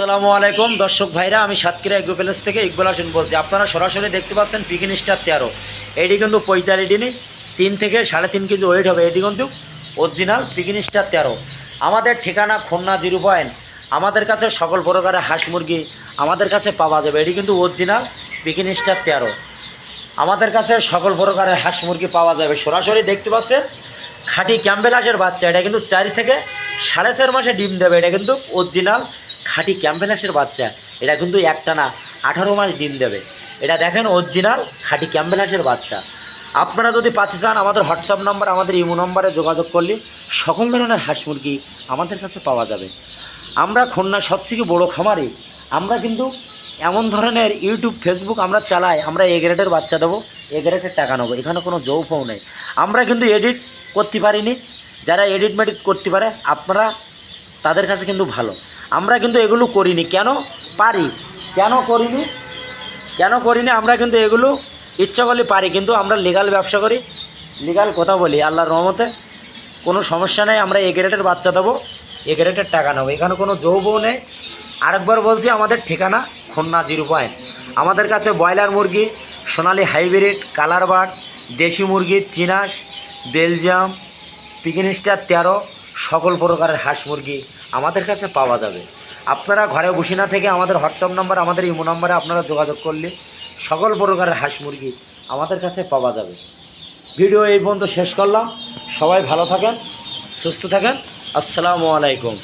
আসসালামু আলাইকুম। দর্শক ভাইরা, আমি সাতক্ষীরা এগ্রো প্যালেস থেকে ইকবাল হোসেন বলছি। আপনারা সরাসরি দেখতে পাচ্ছেন পিকিন স্টার তেরো। এটি কিন্তু পঁয়তাল্লিশ দিনে তিন থেকে সাড়ে তিন কেজি ওয়েট হবে। এটি কিন্তু অরিজিনাল পিকিন স্টার তেরো। আমাদের ঠিকানা খুলনা জিরো পয়েন্ট। আমাদের কাছে সকল প্রকারের হাঁস মুরগি আমাদের কাছে পাওয়া যাবে। এটি কিন্তু অরিজিনাল পিকিন স্টার তেরো। আমাদের কাছে সকল প্রকারের হাঁস মুরগি পাওয়া যাবে। সরাসরি দেখতে পাচ্ছেন খাঁটি ক্যাম্বেল হাঁসের বাচ্চা। এটা কিন্তু চারি থেকে সাড়ে চার মাসে ডিম দেবে। এটা কিন্তু অরিজিনাল খাঁটি ক্যাম্পেলাসের বাচ্চা। এটা কিন্তু একটা না আঠারো মাস ডিম দেবে। এটা দেখেন অরিজিনাল খাঁটি ক্যাম্বেল হাঁসের বাচ্চা। আপনারা যদি পাতে চান, আমাদের হোয়াটসঅ্যাপ নাম্বার, আমাদের ইমো নম্বরে যোগাযোগ করলে সকল ধরনের হাঁস মুরগি আমাদের কাছে পাওয়া যাবে। আমরা খুলনার সবথেকে বড় খামারি। আমরা কিন্তু এমন ধরনের ইউটিউব, ফেসবুক আমরা চালাই, আমরা এ গ্রেডের বাচ্চা দেবো এ গ্রেডের টাকা নেব। এখানে কোনো যৌফও নেই। আমরা কিন্তু এডিট করতে পারিনি। যারা এডিট মেডিট করতে পারে, আপনারা তাদের কাছে কিন্তু ভালো। আমরা কিন্তু এগুলো করিনি। কেন? পারি। কেন করিনি? কেন করিনি? আমরা কিন্তু এগুলো ইচ্ছা করলে পারি, কিন্তু আমরা লিগাল ব্যবসা করি। লিগাল কথা বলি, আল্লাহর রহমতে। কোনো সমস্যা নেই, আমরা এ গ্রেডের বাচ্চা দেবো এ গ্রেডের টাকা নেব। এখানে কোনো যৌবও নেই। আরেকবার বলছি, আমাদের ঠিকানা খুলনা জিরো পয়েন্ট। আমাদের কাছে ব্রয়লার মুরগি, সোনালি হাইব্রিড, কালার বার্ড দেশি মুরগি, চিনাস, বেলজিয়াম পিকিন স্টার তেরো সকল প্রকারের হাঁস মুরগি আমাদের কাছে পাওয়া যাবে। আপনারা ঘরে বসে না থেকে আমাদের হোয়াটসঅ্যাপ নাম্বার, আমাদের ইমো নাম্বারে আপনারা যোগাযোগ করলে সকল প্রকারের হাঁস মুরগি আমাদের কাছে পাওয়া যাবে। ভিডিও এই পর্যন্ত শেষ করলাম। সবাই ভালো থাকেন, সুস্থ থাকেন। আসসালামু আলাইকুম।